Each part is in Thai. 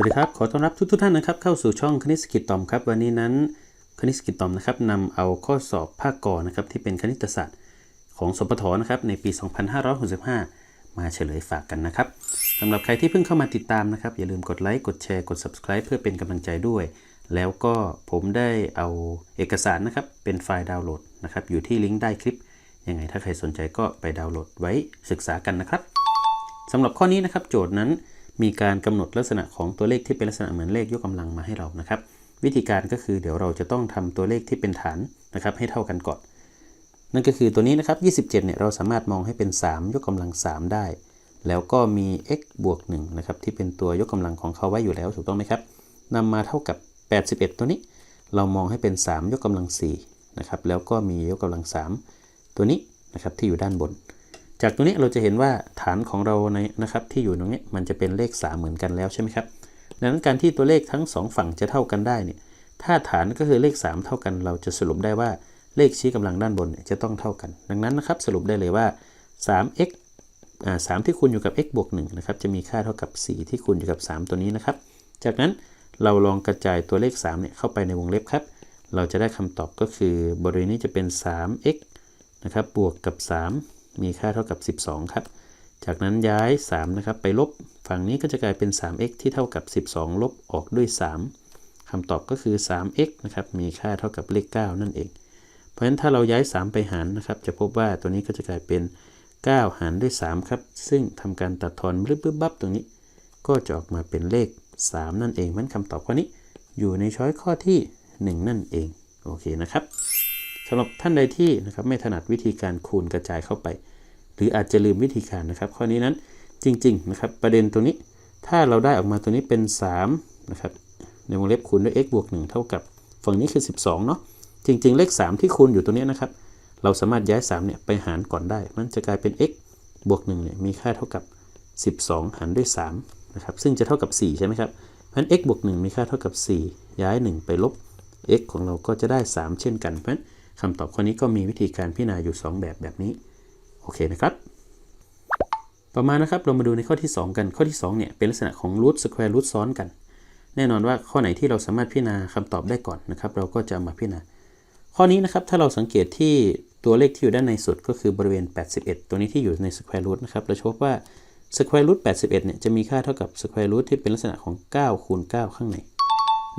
สวัสดีครับ ขอต้อนรับทุกทท่านนะครับเข้าสู่ช่องคณิตศกิจตอมครับวันนี้นั้นคณิตศกิจตอมนะครับนำเอาข้อสอบภาคกอนะครับที่เป็นคณิตศาสตร์ของสปทนะครับในปี 2565 มาเฉลยฝากกันนะครับสำหรับใครที่เพิ่งเข้ามาติดตามนะครับอย่าลืมกดไลค์กดแชร์กด subscribe เพื่อเป็นกำลังใจด้วย แล้วก็ผมได้เอาเอกสารนะครับเป็นไฟล์ดาวน์โหลดนะครับอยู่ที่ลิงก์ใต้คลิปยังไงถ้าใครสนใจก็ไปดาวน์โหลดไว้ศึกษากันนะครับสำหรับข้อนี้นะครับโจทย์นั้น มีการกำหนดลักษณะของตัวเลขที่เป็นลักษณะเหมือนเลขยกกำลังมาให้เรานะครับ วิธีการก็คือเดี๋ยวเราจะต้องทำตัวเลขที่เป็นฐานนะครับให้เท่ากันก่อน นั่นก็คือตัวนี้นะครับ 27 เนี่ยเราสามารถมองให้เป็น 3 ยกกำลัง 3 ได้ แล้วก็มี x บวก1นะครับที่เป็นตัวยกกำลังของเขาไว้อยู่แล้วถูกต้องไหมครับนำมาเท่ากับ 81 ตัวนี้ เรามองให้เป็น 3 ยกกำลัง4นะครับแล้วก็มียกกำลัง 3 ตัวนี้นะครับที่อยู่ด้านบน จากตัวนี้เราจะเห็นว่าฐานของเราในนะครับที่อยู่ตรงนี้มันจะเป็นเลข 3 เหมือนกันแล้วใช่ไหมครับดังนั้นการที่ตัวเลขทั้ง 2 ฝั่งจะเท่ากันได้เนี่ยถ้าฐานก็คือเลข 3 เท่ากัน เราจะสรุปได้ว่าเลขชี้กำลังด้านบนเนี่ยจะต้องเท่ากัน ดังนั้นนะครับสรุปได้เลยว่า 3x อ่า3ที่คูณอยู่กับ x บวก1นะครับจะมีค่าเท่ากับ 4 ที่คูณอยู่กับ 3 ตัวนี้นะครับ จากนั้นเราลองกระจายตัวเลข3เนี่ยเข้าไปในวงเล็บครับ เราจะได้คำตอบก็คือบริเวณนี้จะเป็น 3x นะครับบวกกับ 3 มีค่าเท่ากับ 12 ครับ จากนั้นย้าย 3 นะครับ ไปลบ ฝั่งนี้ก็จะกลายเป็น 3x ที่เท่ากับ 12 ลบออกด้วย 3คำตอบก็คือ 3x นะครับ มีค่าเท่ากับเลข 9 นั่นเอง เพราะฉะนั้นถ้าเราย้าย 3 ไปหารนะครับ จะพบว่าตัวนี้ก็จะกลายเป็น 9 หารด้วย 3 ครับ ซึ่งทำการตัดทอนบึ๊บบึ๊บบับตรงนี้ ก็จะออกมาเป็นเลข 3 นั่นเองมันคำตอบข้อนี้ อยู่ในช้อยข้อที่ 1 นั่นเอง โอเคนะครับ สำหรับท่านใดที่นะครับไม่ถนัดวิธีการคูณกระจายเข้าไป หรืออาจจะลืมวิธีการนะครับ ข้อนี้นั้นจริงๆนะครับประเด็นตรงนี้ถ้าเราได้ออกมาตัวนี้เป็น3นะครับในวงเล็บคูณด้วย x บวก1เท่ากับฝั่งนี้คือ 12เนาะจริง ๆ เลข 3 ที่คูณอยู่ตัวนี้นะครับ เราสามารถย้าย3เนี่ยไปหารก่อนได้ มันจะกลายเป็น x บวก1เนี่ยมีค่าเท่ากับ 12 หารด้วย3นะครับซึ่งจะเท่ากับ 4 ใช่ไหมครับเพราะฉะนั้น x บวก1มีค่าเท่ากับ 4 ย้าย 1 ไปลบ x ของเราก็จะได้ 3 เช่นกันเพราะฉะนั้น คำตอบข้อนี้ก็มีวิธีการพิจารณาอยู่ 2 แบบแบบนี้ โอเคนะครับ ต่อมานะครับเรามาดูในข้อที่ 2 กัน ข้อที่ 2 เนี่ยเป็นลักษณะของรูทสแควร์รูทซ้อนกัน แน่นอนว่าข้อไหนที่เราสามารถพิจารณาคำตอบได้ก่อนนะครับ เราก็จะมาพิจารณา ข้อนี้นะครับถ้าเราสังเกตที่ตัวเลขที่อยู่ด้านในสุดก็คือบริเวณ 81 ตัวนี้ที่อยู่ในสแควร์รูทนะครับ เราพบว่าสแควร์รูท81 เนี่ยจะมีค่าเท่ากับสแควร์รูทที่เป็นลักษณะของ 9 คูณ 9 ข้างใน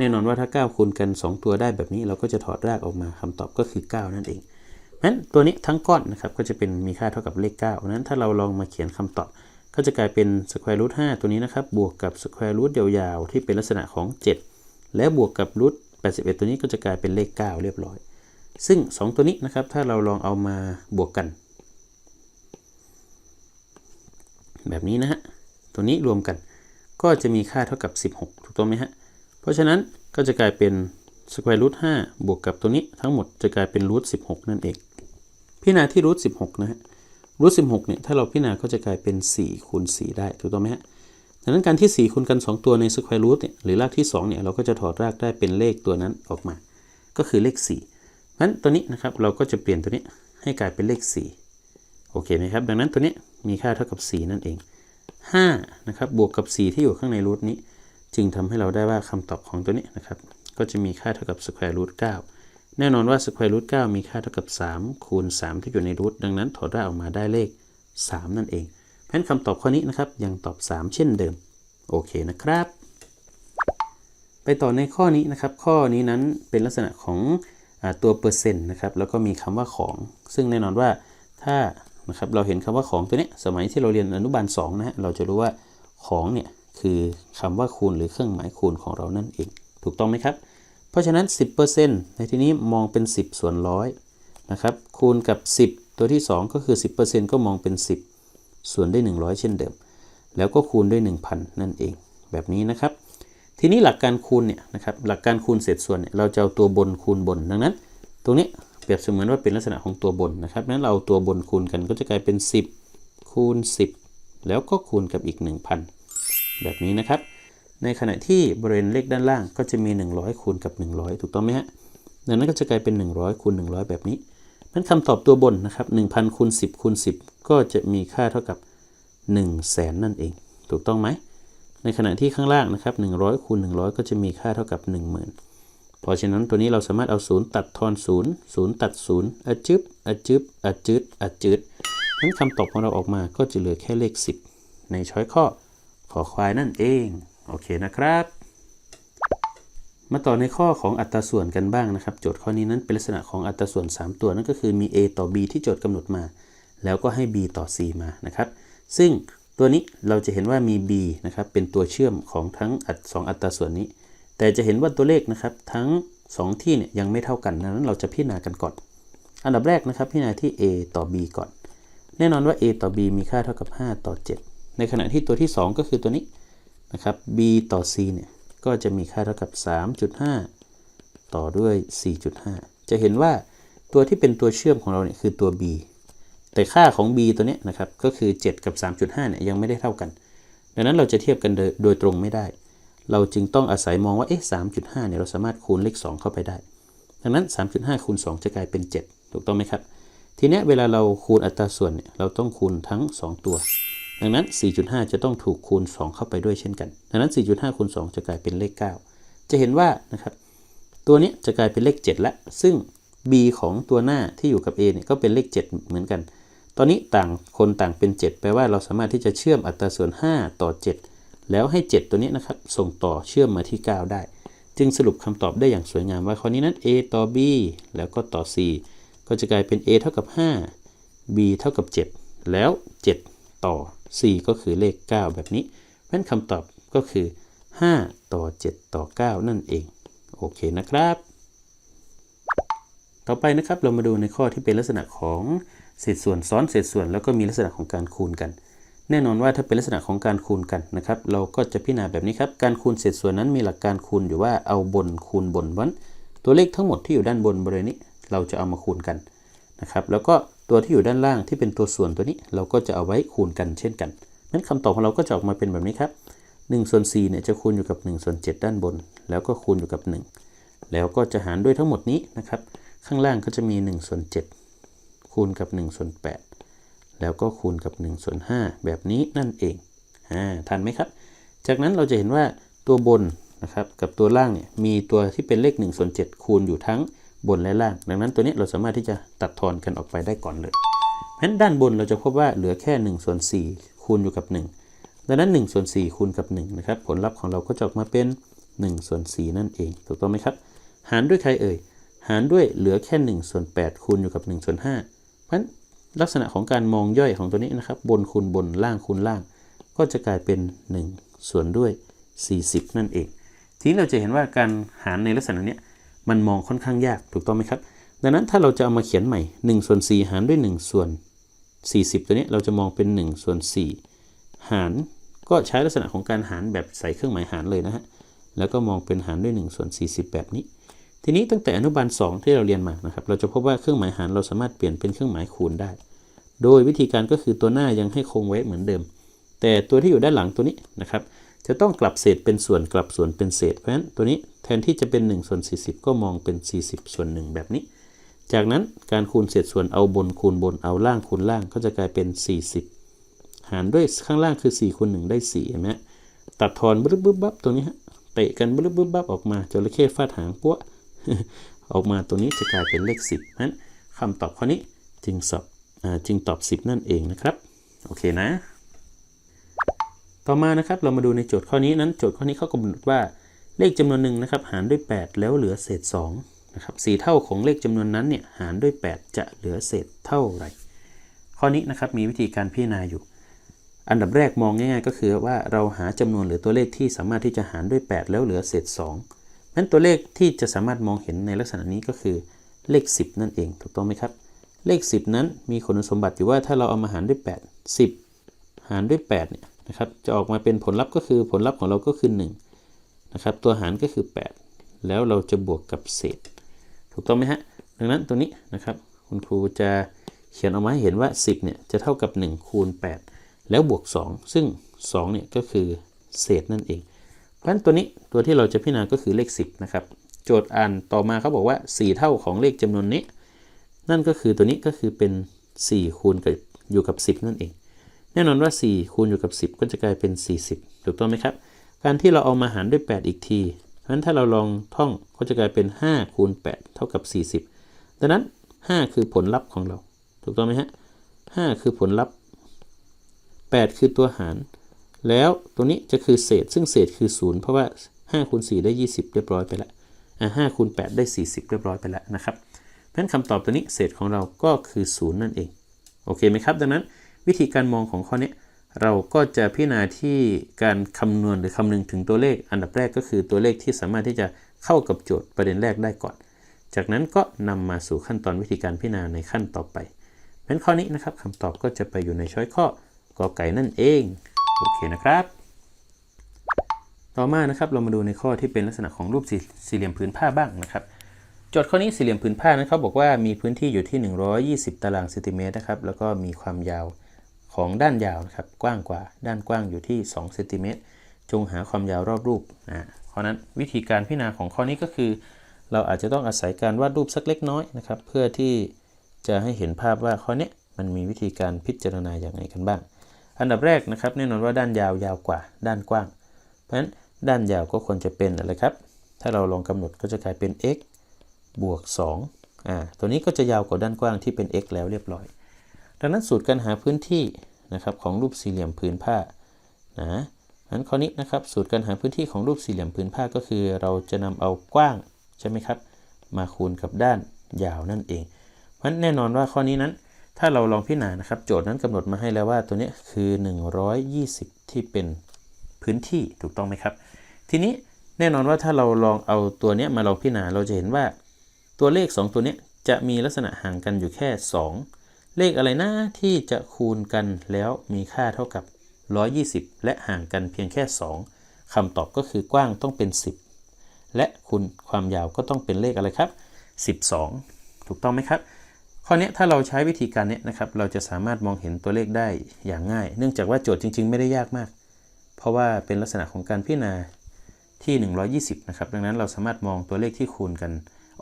แน่นอนว่าถ้า 9 คูณกัน 2 ตัวได้แบบนี้เราก็จะถอดรากออกมาคำตอบก็คือ 9 นั่นเองนั้นตัวนี้ทั้งก้อนนะครับก็จะเป็นมีค่าเท่ากับเลข9เพรานั้นถ้าเราลองมาเขียนคำตอบ ก็จะกลายเป็นสแควร์รูท5ตัวนี้นะครับบวกกับสแควร์รูทยาวๆที่เป็นลักษณะของ 7 และบวกกับรูท81 ตัวนี้ก็จะกลายเป็นเลข 9 เรียบร้อย ซึ่ง 2 ตัวนี้นะครับถ้าเราลองเอามาบวกกัน แบบนี้นะฮะตัวนี้รวมกันก็จะมีค่าเท่ากับ 16 ถูกต้องไหมฮะ เพราะฉะนั้นก็จะกลายเป็นสแควร์รูท5บวกกับตัวนี้ทั้งหมดจะกลายเป็นรูท16นั่นเอง พิจารณาที่รูท16นะฮะรูท16เนี่ยถ้าเราพิจารณาก็จะกลายเป็น4คูณ4ได้ถูกต้องไหมฮะดังนั้นการที่ 4คูณกัน 2 ตัวในสแควร์รูทเนี่ยหรือรากที่ 2 เนี่ย เราก็จะถอดรากได้เป็นเลขตัวนั้นออกมา ก็คือเลข4เพราะฉะนั้นตัวนี้นะครับ เราก็จะเปลี่ยนตัวนี้ให้กลายเป็นเลข 4 โอเคไหมครับ ดังนั้นตัวนี้มีค่าเท่ากับ 4 นั่นเอง5นะครับบวกกับ 4 ที่อยู่ข้างในรูทนี้ จึงทำให้เราได้ว่าคำตอบของตัวนี้นะครับ ก็จะมีค่าเท่ากับสแควร์รูท9แน่นอนว่าสแควร์รูท9มีค่าเท่ากับ 3 คูณ 3 ที่อยู่ในรูทดังนั้นถอดรากออกมาได้เลข 3 นั่นเองเพราะนั้นคำตอบข้อนี้นะครับ ยังตอบ 3 เช่นเดิม โอเคนะครับ ไปต่อในข้อนี้นะครับ ข้อนี้นั้นเป็นลักษณะของอตัวเปอร์เซ็นต์นะครับ แล้วก็มีคำว่าของ ซึ่งแน่นอนว่าถ้านะครับเราเห็นคำว่าของตัวนี้สมัยที่เราเรียนอนุบาล2นะฮะเราจะรู้ว่าของเนี่ย คือคำว่าคูณหรือเครื่องหมายคูณของเรานั่นเอง ถูกต้องไหมครับ เพราะฉะนั้น 10%ในที่นี้มองเป็น 10 ส่วนร้อยนะครับ คูณกับ 10 ตัวที่ 2 ก็คือ 10%ก็มองเป็น 10 ส่วนด้วย 100 เช่นเดิม แล้วก็คูณด้วย 1,000 นั่นเอง แบบนี้นะครับ ทีนี้หลักการคูณเนี่ยนะครับ หลักการคูณเศษส่วนเนี่ยเราจะเอาตัวบนคูณบน ดังนั้น ตรงนี้เปรียบเสมือนว่าเป็นลักษณะของตัวบนนะครับนั้นเราตัวบนคูณกันก็จะกลายเป็น 10 คูณ 10 แล้วก็คูณกับอีก 1,000 แบบนี้นะครับ ในขณะที่บริเวณเลขด้านล่างก็จะมี 100 คูณกับ 100 ถูกต้องไหมฮะดังนั้นก็จะกลายเป็น 100คูณ100 แบบนี้นั้นคำตอบตัวบนนะครับ1,000คูณ10คูณ10 ก็จะมีค่าเท่ากับ 1 0 0 0 0แสนนั่นเอง ถูกต้องไหม ในขณะที่ข้างล่างนะครับ100คูณ100 ก็จะมีค่าเท่ากับ 10,000 เพราะฉะนั้นตัวนี้เราสามารถเอา 0 ตัดทอน 0 0 ตัด 0อะจึบอะจึบอะจึดอะจึดนั้นคำตอบของเราออกมาก็จะเหลือแค่เลข 10 ในช้อยข้อ ขอควายนั่นเอง โอเคนะครับ มาต่อในข้อของอัตราส่วนกันบ้างนะครับ โจทย์ข้อนี้นั้นเป็นลักษณะของอัตราส่วน 3 ตัวนั่นก็คือมี a ต่อ b ที่โจทย์กำหนดมา แล้วก็ให้ b ต่อ c มานะครับ ซึ่งตัวนี้เราจะเห็นว่ามี b นะครับเป็นตัวเชื่อมของทั้งอัตสองอัตราส่วนนี้ แต่จะเห็นว่าตัวเลขนะครับทั้ง 2 ที่เนี่ยยังไม่เท่ากันดังนั้นเราจะพิจารณากันก่อน อันดับแรกนะครับพิจารณาที่ a ต่อ b ก่อน แน่นอนว่า a ต่อ b มีค่าเท่ากับ 5 ต่อ 7 ในขณะที่ตัวที่ 2 ก็คือตัวนี้นะครับ b ต่อ c เนี่ยก็จะมีค่าเท่ากับ 3.5 ต่อด้วย 4.5 จะเห็นว่าตัวที่เป็นตัวเชื่อมของเราเนี่ยคือตัว b แต่ค่าของ b ตัวนี้นะครับก็คือ 7 กับ 3.5 เนี่ยยังไม่ได้เท่ากัน ดังนั้นเราจะเทียบกันโดยตรงไม่ได้ เราจึงต้องอาศัยมองว่าเอ๊ะ3.5 เนี่ยเราสามารถคูณเลข 2 เข้าไปได้ ดังนั้น 3.5 คูณ 2 จะกลายเป็น 7 ถูกต้องไหมครับ ทีนี้เวลาเราคูณอัตราส่วนเนี่ยเราต้องคูณทั้ง 2 ตัว ดังนั้น 4.5 จะต้องถูกคูณ 2 เข้าไปด้วยเช่นกัน ดังนั้น 4.5 คูณ 2 จะกลายเป็นเลข 9 จะเห็นว่านะครับตัวนี้จะกลายเป็นเลข7แล้วซึ่ง b ของตัวหน้าที่อยู่กับ a เนี่ยก็เป็นเลข 7 เหมือนกัน ตอนนี้ต่างคนต่างเป็น 7 แปลว่าเราสามารถที่จะเชื่อมอัตราส่วน 5 ต่อ 7 แล้วให้ 7 ตัวนี้นะครับส่งต่อเชื่อมมาที่ 9 ได้ จึงสรุปคำตอบได้อย่างสวยงามว่าข้อนี้นั้น a ต่อ b แล้วก็ต่อ c ก็จะกลายเป็น a เท่ากับ 5 b เท่ากับ 7 แล้ว 7 ต่อ c ก็คือเลข 9 แบบนี้ เพราะนั้นคำตอบก็คือ 5 ต่อ 7 ต่อ 9 นั่นเอง โอเคนะครับ ต่อไปนะครับเรามาดูในข้อที่เป็นลักษณะของเศษส่วนซ้อนเศษส่วน แล้วก็มีลักษณะของการคูณกัน แน่นอนว่าถ้าเป็นลักษณะของการคูณกันนะครับ เราก็จะพิจารณาแบบนี้ครับ การคูณเศษส่วนนั้นมีหลักการคูณอยู่ว่าเอาบนคูณบนวันตัวเลขทั้งหมดที่อยู่ด้านบนบริเวณนี้ เราจะเอามาคูณกันนะครับ แล้วก็ ตัวที่อยู่ด้านล่างที่เป็นตัวส่วนตัวนี้ เราก็จะเอาไว้คูณกันเช่นกันนั้นคำตอบของเราก็จะออกมาเป็นแบบนี้ครับ1ส่วน4เนี่ยจะคูณอยู่กับ1ส่วน7ด้านบน แล้วก็คูณอยู่กับ 1 แล้วก็จะหารด้วยทั้งหมดนี้นะครับ ข้างล่างก็จะมี1ส่วน7คูณกับ1ส่วน8แล้วก็คูณกับ1ส่วน5แบบนี้นั่นเองอ่าทันไหมครับ จากนั้นเราจะเห็นว่าตัวบนนะครับกับตัวล่างเนี่ยมีตัวที่เป็นเลข1ส่วน7คูณอยู่ทั้ง บนและล่าง ดังนั้นตัวนี้เราสามารถที่จะตัดทอนกันออกไปได้ก่อนเลยเพราะฉะนั้นด้านบนเราจะพบว่าเหลือแค่1ส่วน4คูณอยู่กับ 1 ดังนั้น1ส่วน4คูณกับ1นะครับผลลัพธ์ของเราก็จะออกมาเป็น1ส่วน4นั่นเองถูกต้องไหมครับ หารด้วยใครเอ่ยหารด้วยเหลือแค่1ส่วน8คูณอยู่กับ1ส่วน5เพราะฉะนั้นลักษณะของการมองย่อยของตัวนี้นะครับ บนคูณบนล่างคูณล่าง ก็จะกลายเป็น 1 ส่วนด้วย 40 นั่นเอง ทีนี้เราจะเห็นว่าการหารในลักษณะนี้ มันมองค่อนข้างยากถูกต้องไหมครับ ดังนั้นถ้าเราจะเอามาเขียนใหม่1ส่วน4หารด้วย1ส่วน40 ตัวนี้เราจะมองเป็น1ส่วน4หารก็ใช้ลักษณะของการหารแบบใส่เครื่องหมายหารเลยนะฮะแล้วก็มองเป็นหารด้วย1ส่วน40 แบบนี้ ทีนี้ตั้งแต่อนุบาล 2 ที่เราเรียนมานะครับเราจะพบว่าเครื่องหมายหารเราสามารถเปลี่ยนเป็นเครื่องหมายคูณได้ โดยวิธีการก็คือตัวหน้ายังให้คงไว้เหมือนเดิม แต่ตัวที่อยู่ด้านหลังตัวนี้นะครับจะต้องกลับเศษเป็นส่วนกลับส่วนเป็นเศษเพราะฉะนั้นตัวนี้ แทนที่จะเป็น1ส่วน40 ก็มองเป็น 40 ส่วน 1 แบบนี้ จากนั้นการคูณเศษส่วนเอาบนคูณบนเอาล่างคูณล่างก็จะกลายเป็น 40 หารด้วยข้างล่างคือ4คูณ1ได้4เห็นไหมตัดทอนบึ๊บบึ๊บบับตรงนี้ฮะเตะกันบึ๊บบึ๊บบับออกมาจระเข้ฟาดหางปั้วออกมาตัวนี้จะกลายเป็นเลข 10นั้นคำตอบข้อนี้จึงสอบจึงตอบ 10 นั่นเองนะครับ โอเคนะ ต่อมานะครับเรามาดูในโจทย์ข้อนี้นั้นโจทย์ข้อนี้เขากำหนดว่า เลขจำนวนหนึ่งนะครับหารด้วย 8 แล้วเหลือเศษ2นะครับสเท่าของเลขจำนวนนั้นเนี่ยหารด้วย 8 จะเหลือเศษเท่าไหร่ ข้อนี้นะครับมีวิธีการพิจารณาอยู่ อันดับแรกมองง่ายๆ ก็คือว่าเราหาจำนวนหรือตัวเลขที่สามารถที่จะหารด้วย 8 แล้วเหลือเศษ2นั้นตัวเลขที่จะสามารถมองเห็นในลักษณะนี้ก็คือเลข 10 นั่นเองถูกต้องไหมครับ เลข 10 นั้นมีคุณสมบัติอยู่ว่าถ้าเราเอามาหารด้วย 8 10 หารด้วย8เนี่ยนะครับจะออกมาเป็นผลลัพธ์ก็คือผลลัพธ์ของเราก็คือ 1 นะครับ ตัวหารก็คือ 8 แล้วเราจะบวกกับเศษ ถูกต้องไหมฮะ ดังนั้นตัวนี้นะครับ คุณครูจะเขียนออกมาให้เห็นว่า 10เนี่ยจะเท่ากับ 1 คูณ 8 แล้วบวก 2 ซึ่ง2เนี่ยก็คือเศษนั่นเอง เพราะฉะนั้นตัวนี้ตัวที่เราจะพิจารณาก็คือเลข 10 นะครับ โจทย์อ่านต่อมาเขาบอกว่า 4 เท่าของเลขจำนวนนี้ นั่นก็คือตัวนี้ก็คือเป็น 4 คูณกับอยู่กับ 10 นั่นเอง แน่นอนว่า 4 คูณอยู่กับ 10 ก็จะกลายเป็น 40 ถูกต้องไหมครับ การที่เราเอามาหารด้วย 8 อีกทีเพราะฉะนั้นถ้าเราลองท่องก็จะกลายเป็น 5 คูณ 8 เท่ากับ 40 ดังนั้น 5 คือผลลัพธ์ของเรา ถูกต้องไหมฮะ 5 คือผลลัพธ์ 8 คือตัวหาร แล้วตัวนี้จะคือเศษ ซึ่งเศษคือ 0 เพราะว่า 5 คูณ 4 ได้ 20 เรียบร้อยไปแล้วอะ5คูณ 8 ได้ 40 เรียบร้อยไปแล้วนะครับเพราะฉะนั้นคำตอบตัวนี้เศษของเราก็คือ 0 นั่นเอง โอเคไหมครับ ดังนั้นวิธีการมองของข้อนี้ เราก็จะพิจารณาที่การคำนวณหรือคำนึงถึงตัวเลขอันดับแรกก็คือตัวเลขที่สามารถที่จะเข้ากับโจทย์ประเด็นแรกได้ก่อน จากนั้นก็นำมาสู่ขั้นตอนวิธีการพิจารณาในขั้นต่อไปเพราะฉะนั้นข้อนี้นะครับคำตอบก็จะไปอยู่ในช้อยข้อกอไก่นั่นเองโอเคนะครับ ต่อมานะครับเรามาดูในข้อที่เป็นลักษณะของรูปสี่สเหลี่ยมผืนผ้าบ้างนะครับโจทย์ข้อนี้สี่เหลี่ยมผืนผ้านั้นเขาบอกว่ามีพื้นที่อยู่ที่ 120 ตารางเซนติเมตรนะครับแล้วก็มีความยาว ของด้านยาวนะครับกว้างกว่าด้านกว้างอยู่ที่2เซนติเมตรจงหาความยาวรอบรูปอ่าเพราะนั้นวิธีการพิจารณาของข้อนี้ก็คือ เราอาจจะต้องอาศัยการวาดรูปสักเล็กน้อยนะครับ เพื่อที่จะให้เห็นภาพว่าข้อนี้มันมีวิธีการพิจารณาอย่างไรกันบ้าง อันดับแรกนะครับแน่นอนว่าด้านยาวยาวกว่าด้านกว้าง เพราะฉะนั้นด้านยาวก็ควรจะเป็นอะไรครับ ถ้าเราลองกำหนดก็จะกลายเป็น x บวก2อ่าตัวนี้ก็จะยาวกว่าด้านกว้างที่เป็น x แล้วเรียบร้อย ดังนั้นสูตรการหาพื้นที่นะครับของรูปสี่เหลี่ยมผืนผ้านะนั้นข้อนี้นะครับสูตรการหาพื้นที่ของรูปสี่เหลี่ยมผืนผ้าก็คือ เราจะนำเอากว้างใช่ไหมครับ มาคูณกับด้านยาวนั่นเอง เพราะฉะนั้นแน่นอนว่าข้อนี้นั้น ถ้าเราลองพิจารณานะครับ โจทย์นั้นกำหนดมาให้แล้วว่าตัวนี้คือ 120 ที่เป็นพื้นที่ถูกต้องไหมครับ ทีนี้แน่นอนว่าถ้าเราลองเอาตัวนี้มาลองพิจารณาเราจะเห็นว่า ตัวเลข 2 ตัวนี้จะมีลักษณะห่างกันอยู่แค่ 2 เลขอะไรนะที่จะคูณกันแล้วมีค่าเท่ากับ 120 และห่างกันเพียงแค่ 2คำตอบก็คือกว้างต้องเป็น 10 และคูณความยาวก็ต้องเป็นเลขอะไรครับ 12 ถูกต้องไหมครับ ข้อนี้ถ้าเราใช้วิธีการนี้นะครับ เราจะสามารถมองเห็นตัวเลขได้อย่างง่าย เนื่องจากว่าโจทย์จริง ๆ ไม่ได้ยากมาก เพราะว่าเป็นลักษณะของการพิจารณาที่ 120 นะครับ ดังนั้นเราสามารถมองตัวเลขที่คูณกัน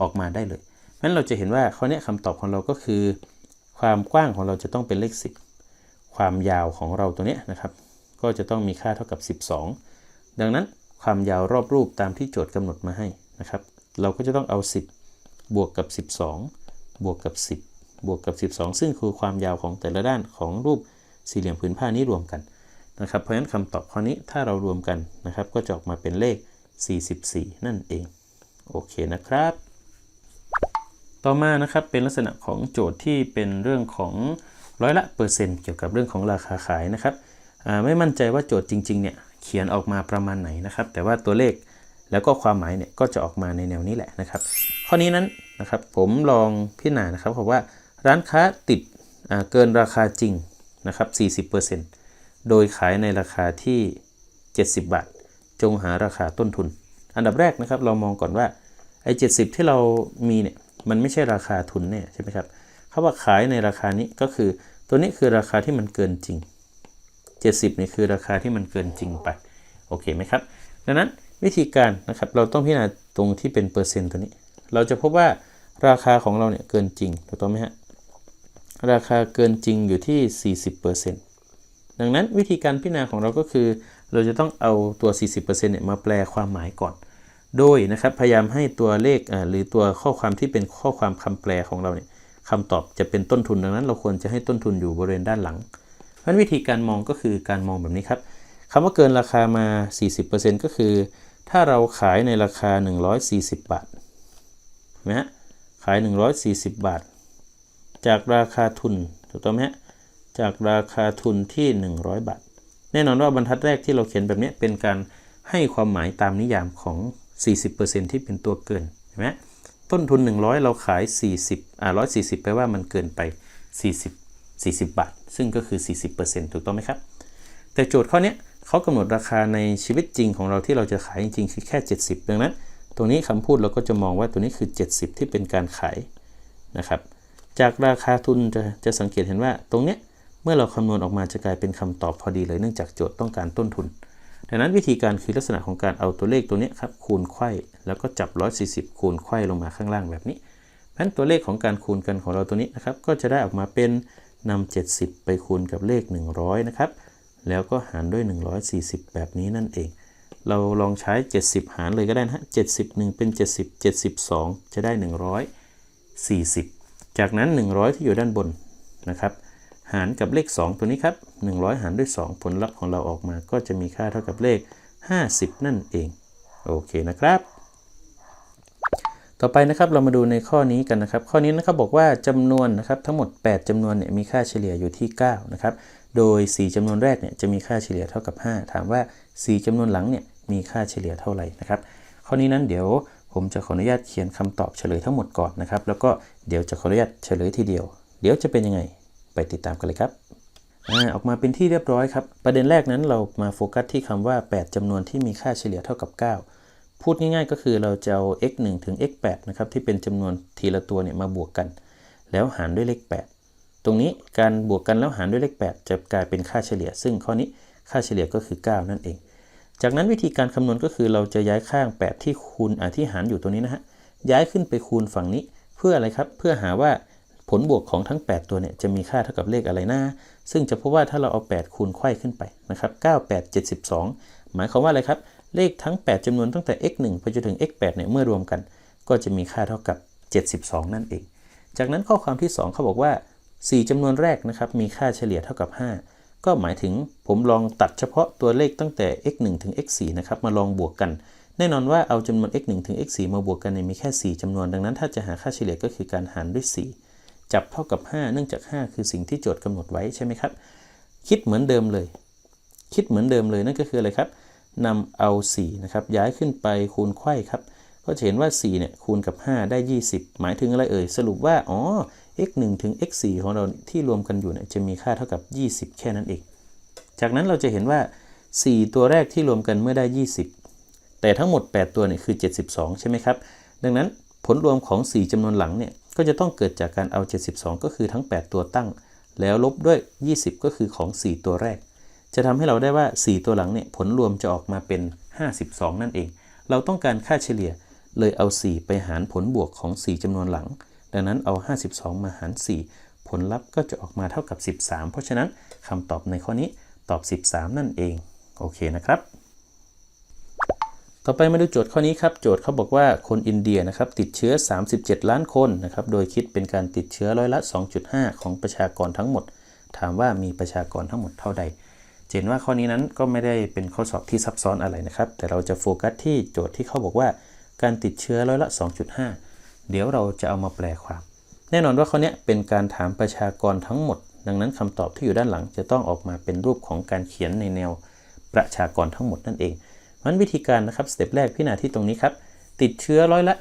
ออกมาได้เลยนั้นเราจะเห็นว่าข้อนี้คำตอบของเราก็คือ ความกว้างของเราจะต้องเป็นเลข 10 ความยาวของเราตัวนี้นะครับ ก็จะต้องมีค่าเท่ากับ 12 ดังนั้นความยาวรอบรูปตามที่โจทย์กำหนดมาให้นะครับ เราก็จะต้องเอา 10 บวกกับ 12 บวกกับ 10 บวกกับ 12 ซึ่งคือความยาวของแต่ละด้านของรูปสี่เหลี่ยมผืนผ้านี้รวมกันนะครับ เพราะฉะนั้นคำตอบข้อนี้ถ้าเรารวมกันนะครับ ก็จะออกมาเป็นเลข 44 นั่นเอง โอเคนะครับ ต่อมานะครับเป็นลักษณะของโจทย์ที่เป็นเรื่องของร้อยละเปอร์เซ็นต์เกี่ยวกับเรื่องของราคาขายนะครับไม่มั่นใจว่าโจทย์จริงๆเนี่ยเขียนออกมาประมาณไหนนะครับ แต่ว่าตัวเลขแล้วก็ความหมายเนี่ยก็จะออกมาในแนวนี้แหละนะครับ ข้อนี้นั้นนะครับผมลองพิจารณานะครับว่าร้านค้าติดเกินราคาจริงนะครับ 40%โดยขายในราคาที่ 70 บาท จงหาราคาต้นทุน อันดับแรกนะครับเรามองก่อนว่าไอ้70ที่เรามีเนี่ย มันไม่ใช่ราคาทุนเนี่ยใช่ไหมครับเขาว่าขายในราคานี้ก็คือตัวนี้คือราคาที่มันเกินจริง 70นี่คือราคาที่มันเกินจริงไปโอเคไหมครับดังนั้นวิธีการนะครับเราต้องพิจารณาตรงที่เป็นเปอร์เซ็นต์ตัวนี้ เราจะพบว่าราคาของเราเนี่ยเกินจริงถูกต้องไหมฮะราคาเกินจริงอยู่ที่ 40%ดังนั้นวิธีการพิจารณาของเราก็คือ เราจะต้องเอาตัว 40%เนี่ยมาแปลความหมายก่อน โดยนะครับพยายามให้ตัวเลขหรือตัวข้อความที่เป็นข้อความคำแปลของเราเนี่ยคำตอบจะเป็นต้นทุนดังนั้น เราควรจะให้ต้นทุนอยู่บริเวณด้านหลังเพราะวิธีการมองก็คือการมองแบบนี้ครับคำว่าเกินราคามา 40%ก็คือ ถ้าเราขายในราคา 140 บาทนะฮะขาย 140 บาท จากราคาทุนถูกต้องไหมฮะจากราคาทุนที่ 100 บาท แน่นอนว่าบรรทัดแรกที่เราเขียนแบบนี้เป็นการให้ความหมายตามนิยามของ 40%ที่เป็นตัวเกินใช่ไหมต้นทุน 100 เราขาย 40อ่า140แปลว่ามันเกินไป 40 40 บาท ซึ่งก็คือ 40%ถูกต้องไหมครับ แต่โจทย์ข้อนี้เขากำหนดราคาในชีวิตจริงของเราที่เราจะขายจริงๆคือแค่ 70ดังนั้นตรงนี้คำพูดเราก็จะมองว่าตัวนี้คือ 70 ที่เป็นการขายนะครับจากราคาทุนจะจะสังเกตเห็นว่าตรงเนี้ยเมื่อเราคำนวณออกมาจะกลายเป็นคำตอบพอดีเลยเนื่องจากโจทย์ต้องการต้นทุน ดังนั้นวิธีการคือลักษณะของการเอาตัวเลขตัวนี้ครับคูณไข่แล้วก็จับ 140 คูณไข่ลงมาข้างล่างแบบนี้เพราะนั้นตัวเลขของการคูณกันของเราตัวนี้นะครับก็จะได้ออกมาเป็นนำ70 ไปคูณกับเลข 100 นะครับ แล้วก็หารด้วย 140 แบบนี้นั่นเอง เราลองใช้ 70 หารเลยก็ได้นะฮะ71 เป็น 70 72 จะได้ 140 จากนั้น 100 ที่อยู่ด้านบนนะครับ หารกับเลข 2 ตัวนี้ครับ 100 หารด้วย 2 ผลลัพธ์ของเราออกมาก็จะมีค่าเท่ากับเลข 50 นั่นเอง โอเคนะครับ ต่อไปนะครับเรามาดูในข้อนี้กันนะครับ ข้อนี้นะครับบอกว่าจำนวนนะครับทั้งหมด 8จำนวนเนี่ยมีค่าเฉลี่ยอยู่ที่ 9 นะครับ โดย 4จำนวนแรกเนี่ยจะมีค่าเฉลี่ยเท่ากับ 5 ถามว่า 4จำนวนหลังเนี่ยมีค่าเฉลี่ยเท่าไหร่นะครับ ข้อนี้นั้นเดี๋ยวผมจะขออนุญาตเขียนคำตอบเฉลยทั้งหมดก่อนนะครับ แล้วก็เดี๋ยวจะขออนุญาตเฉลยทีเดียว เดี๋ยวจะเป็นยังไง ไปติดตามกันเลยครับออกมาเป็นที่เรียบร้อยครับ ประเด็นแรกนั้นเรามาโฟกัสที่คำว่า 8จำนวนที่มีค่าเฉลี่ยเท่ากับ 9 พูดง่ายๆ ก็คือเราจะเอา x 1ถึง x 8นะครับที่เป็นจำนวนทีละตัวเนี่ยมาบวกกัน แล้วหารด้วยเลข 8 ตรงนี้การบวกกันแล้วหารด้วยเลข 8 จะกลายเป็นค่าเฉลี่ย ซึ่งข้อนี้ค่าเฉลี่ยก็คือ 9 นั่นเอง จากนั้นวิธีการคำนวณก็คือเราจะย้ายข้าง 8 ที่คูณอ่าที่หารอยู่ตัวนี้นะฮะย้ายขึ้นไปคูณฝั่งนี้ เพื่ออะไรครับ เพื่อหาว่า ผลบวกของทั้ง 8 ตัวเนี่ยจะมีค่าเท่ากับเลขอะไรนะซึ่งจะพบว่าถ้าเราเอา 8 คูณไขว้ขึ้นไปนะครับ9 8 72 หมายความว่าอะไรครับ เลขทั้ง 8จำนวนตั้งแต่ x 1ไปจนถึง x 8เนี่ยเมื่อรวมกัน ก็จะมีค่าเท่ากับ 72 นั่นเอง จากนั้นข้อความที่ 2 เขาบอกว่า 4จำนวนแรกนะครับมีค่าเฉลี่ยเท่ากับ 5 ก็หมายถึงผมลองตัดเฉพาะตัวเลขตั้งแต่ x 1ถึง x 4นะครับมาลองบวกกันแน่นอนว่าเอาจำนวน x 1ถึง x 4มาบวกกันเนี่ยมีแค่ 4จำนวน ดังนั้นถ้าจะหาค่าเฉลี่ยก็คือการหารด้วย 4 จับเท่ากับ 5 เนื่องจาก 5 คือสิ่งที่โจทย์กำหนดไว้ใช่ไหมครับ คิดเหมือนเดิมเลย คิดเหมือนเดิมเลยนั่นก็คืออะไรครับนำเอา4นะครับย้ายขึ้นไปคูณไขว้ครับก็จะเห็นว่า4เนี่ยคูณกับ 5 ได้ 20 หมายถึงอะไรเอ่ยสรุปว่าอ๋อ x 1ถึง x 4ของเราที่รวมกันอยู่เนี่ยจะมีค่าเท่ากับ 20 แค่นั้นเอง จากนั้นเราจะเห็นว่า 4 ตัวแรกที่รวมกันเมื่อได้ 20 แต่ทั้งหมด 8 ตัวเนี่ยคือ 72 ใช่ไหมครับ ดังนั้นผลรวมของ 4จำนวนหลังเนี่ย ก็จะต้องเกิดจากการเอา 72 ก็คือทั้ง 8 ตัวตั้ง แล้วลบด้วย 20 ก็คือของ 4 ตัวแรก จะทำให้เราได้ว่า 4 ตัวหลังเนี่ยผลรวมจะออกมาเป็น 52 นั่นเอง เราต้องการค่าเฉลี่ยเลยเอา 4 ไปหารผลบวกของ 4จำนวนหลัง ดังนั้นเอา 52 มาหาร 4 ผลลัพธ์ก็จะออกมาเท่ากับ 13 เพราะฉะนั้นคำตอบในข้อนี้ตอบ 13 นั่นเอง โอเคนะครับ ต่อไปมาดูโจทย์ข้อนี้ครับ โจทย์เขาบอกว่าคนอินเดียนะครับติดเชื้อ 37 ล้านคนนะครับ โดยคิดเป็นการติดเชื้อร้อยละ 2.5 ของประชากรทั้งหมด ถามว่ามีประชากรทั้งหมดเท่าใด เห็นว่าข้อนี้นั้นก็ไม่ได้เป็นข้อสอบที่ซับซ้อนอะไรนะครับ แต่เราจะโฟกัสที่โจทย์ที่เขาบอกว่า การติดเชื้อร้อยละ 2.5 เดี๋ยวเราจะเอามาแปลความ แน่นอนว่าข้อนี้เป็นการถามประชากรทั้งหมด ดังนั้นคำตอบที่อยู่ด้านหลังจะต้องออกมาเป็นรูปของการเขียนในแนวประชากรทั้งหมดนั่นเอง มันวิธีการนะครับสเต็ปแรกพิจารณาที่ตรงนี้ครับ ติดเชื้อร้อยละ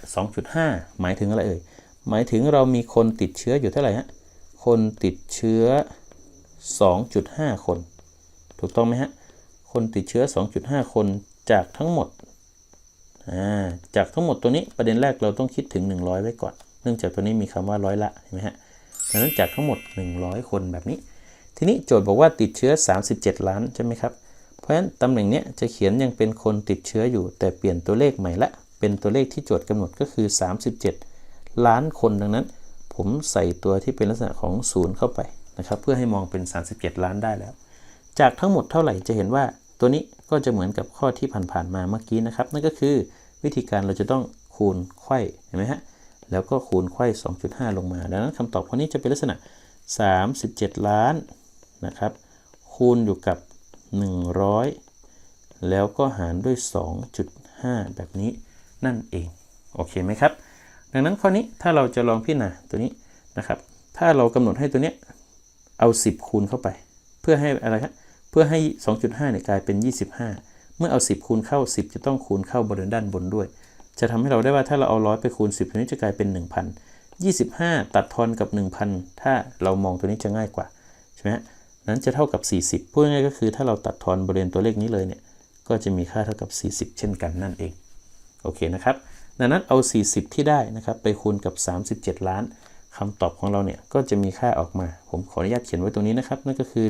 2.5 หมายถึงอะไรเอ่ย หมายถึงเรามีคนติดเชื้ออยู่เท่าไหร่ฮะ คนติดเชื้อ 2.5 คน ถูกต้องไหมฮะ คนติดเชื้อ 2.5 คนจากทั้งหมด จากทั้งหมดตัวนี้ประเด็นแรกเราต้องคิดถึง 100 ไว้ก่อน เนื่องจากตัวนี้มีคำว่าร้อยละเห็นไหมฮะ ดังนั้นจากทั้งหมด 100 คนแบบนี้ ทีนี้โจทย์บอกว่าติดเชื้อ 37 ล้านใช่ไหมครับ ราะฉะนั้นตำแหน่งเนี้ยจะเขียนยังเป็นคนติดเชื้ออยู่ แต่เปลี่ยนตัวเลขใหม่ละ เป็นตัวเลขที่โจทย์กำหนดก็คือ 37 ล้านคนดังนั้น ผมใส่ตัวที่เป็นลักษณะของศูนย์เข้าไปนะครับเพื่อให้มองเป็น 37 ล้านได้แล้ว จากทั้งหมดเท่าไหร่จะเห็นว่าตัวนี้ก็จะเหมือนกับข้อที่ผ่านๆมาเมื่อกี้นะครับ นั่นก็คือวิธีการเราจะต้องคูณไขว้เห็นไหมฮะแล้วก็คูณไขว้2.5 ลงมา ดังนั้นคำตอบข้อนี้จะเป็นลักษณะ 37 ล้านนะครับคูณอยู่กับ 100 แล้วก็หารด้วย 2.5 แบบนี้นั่นเอง โอเคไหมครับ ดังนั้นข้อนี้ถ้าเราจะลองพิจารณาตัวนี้นะครับ ถ้าเรากำหนดให้ตัวเนี้ยเอา 10 คูณเข้าไป เพื่อให้อะไรครับเพื่อให้ 2.5เนี่ยกลายเป็น 25 เมื่อเอา 10 คูณเข้า 10 จะต้องคูณเข้าบริเวณด้านบนด้วย จะทำให้เราได้ว่าถ้าเราเอาร้อยไปคูณ 10 ตัวนี้จะกลายเป็น 1,000 25 ตัดทอนกับ 1,000 ถ้าเรามองตัวนี้จะง่ายกว่าใช่ไหมฮะ นั้นจะเท่ากับ 40 พูดง่ายก็คือถ้าเราตัดทอนบริเวณตัวเลขนี้เลยเนี่ย ก็จะมีค่าเท่ากับ 40 เช่นกันนั่นเอง โอเคนะครับ ดังนั้นเอา 40 ที่ได้นะครับ ไปคูณกับ 37 ล้านคำตอบของเราเนี่ย ก็จะมีค่าออกมา ผมขออนุญาตเขียนไว้ตรงนี้นะครับ นั่นก็คือ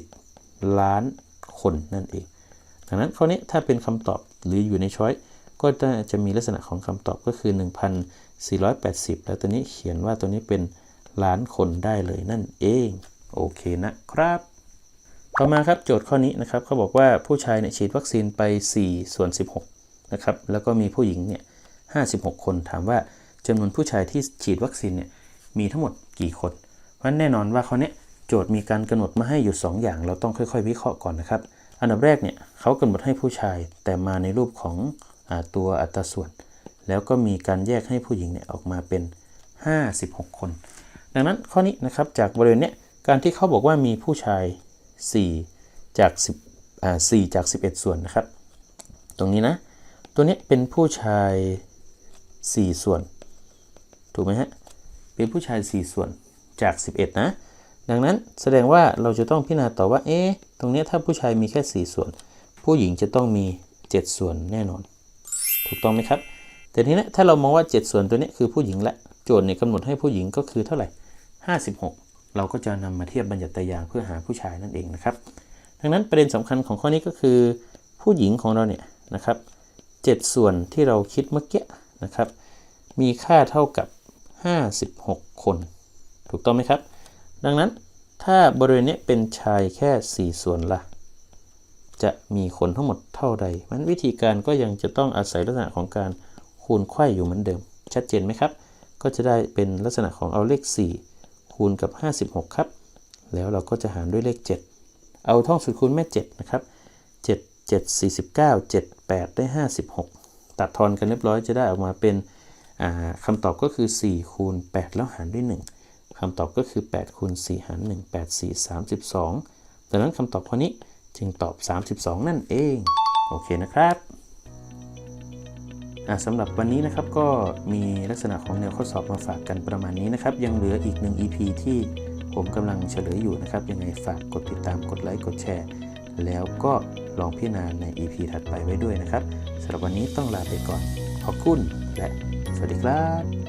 1,480 ล้านคนนั่นเอง ดังนั้นข้อนี้ถ้าเป็นคำตอบหรืออยู่ในช้อยก็จะมีลักษณะของคำตอบก็คือ 1,480 แล้วตัวนี้เขียนว่าตัวนี้เป็น ล้านคนได้เลยนั่นเอง โอเคนะครับ ต่อมาครับโจทย์ข้อนี้นะครับเขาบอกว่าผู้ชายเนี่ยฉีดวัคซีนไป 4 ส่วน 16 นะครับ แล้วก็มีผู้หญิงเนี่ย 56 คนถามว่าจำนวนผู้ชายที่ฉีดวัคซีนเนี่ยมีทั้งหมดกี่คน เพราะฉะนั้นแน่นอนว่าข้อเนี้ยโจทย์มีการกำหนดมาให้อยู่ 2 อย่าง เราต้องค่อยๆ วิเคราะห์ก่อนนะครับ อันดับแรกเนี่ยเขากำหนดให้ผู้ชายแต่มาในรูปของอตัวอัตราส่วน แล้วก็มีการแยกให้ผู้หญิงเนี่ยออกมาเป็น 56 คน ดังนั้นข้อนี้นะครับจากบริเวณเนี้ยการที่เขาบอกว่ามีผู้ชาย 4 จาก10อ่า4จาก 11 ส่วนนะครับ ตรงนี้นะ ตัวนี้เป็นผู้ชาย 4 ส่วน ถูกไหมฮะ เป็นผู้ชาย 4 ส่วนจาก 11 นะ ดังนั้นแสดงว่าเราจะต้องพิจารณาต่อว่า เอ๊ะ ตรงนี้ถ้าผู้ชายมีแค่ 4 ส่วน ผู้หญิงจะต้องมี 7 ส่วนแน่นอน ถูกต้องไหมครับ แต่ทีนี้ถ้าเรามองว่า 7 ส่วนตัวนี้คือผู้หญิงและ โจทย์เนี่ยกำหนดให้ผู้หญิงก็คือเท่าไหร่ 56 เราก็จะนำมาเทียบบัญญัติตายางเพื่อหาผู้ชายนั่นเองนะครับ ดังนั้นประเด็นสำคัญของข้อนี้ก็คือ ผู้หญิงของเราเนี่ยนะครับ7ส่วนที่เราคิดเมื่อกี้นะครับ มีค่าเท่ากับ 56 คน ถูกต้องไหมครับ ดังนั้นถ้าบริเวณนี้เป็นชายแค่ 4 ส่วนละจะมีคนทั้งหมดเท่าใดมันวิธีการก็ยังจะต้องอาศัยลักษณะของการคูณไขว้อยู่เหมือนเดิม ชัดเจนไหมครับ ก็จะได้เป็นลักษณะของเอาเลข 4 คูณกับ 56 ครับ แล้วเราก็จะหารด้วยเลข 7 เอาท่องสูตรคูณแม่ 7 นะครับ 7 7 49 7 8 ได้ 56 ตัดทอนกันเรียบร้อยจะได้ออกมาเป็นคำตอบก็คือ 4 คูณ 8 แล้วหารด้วย 1คำตอบก็คือ 8 คูณ 4 หาร 1 8 4 32ดังนั้นคำตอบข้อนี้จึงตอบ 32 นั่นเอง โอเคนะครับ สำหรับวันนี้นะครับก็มีลักษณะของแนวข้อสอบมาฝากกันประมาณนี้นะครับ ยังเหลืออีกหนึ่ง EP ที่ผมกำลังเฉลยอยู่นะครับ ยังไงฝากกดติดตามกดไลค์กดแชร์ แล้วก็ลองพิจารณาใน EP ถัดไปไว้ด้วยนะครับสำหรับวันนี้ต้องลาไปก่อน ขอบคุณและสวัสดีครับ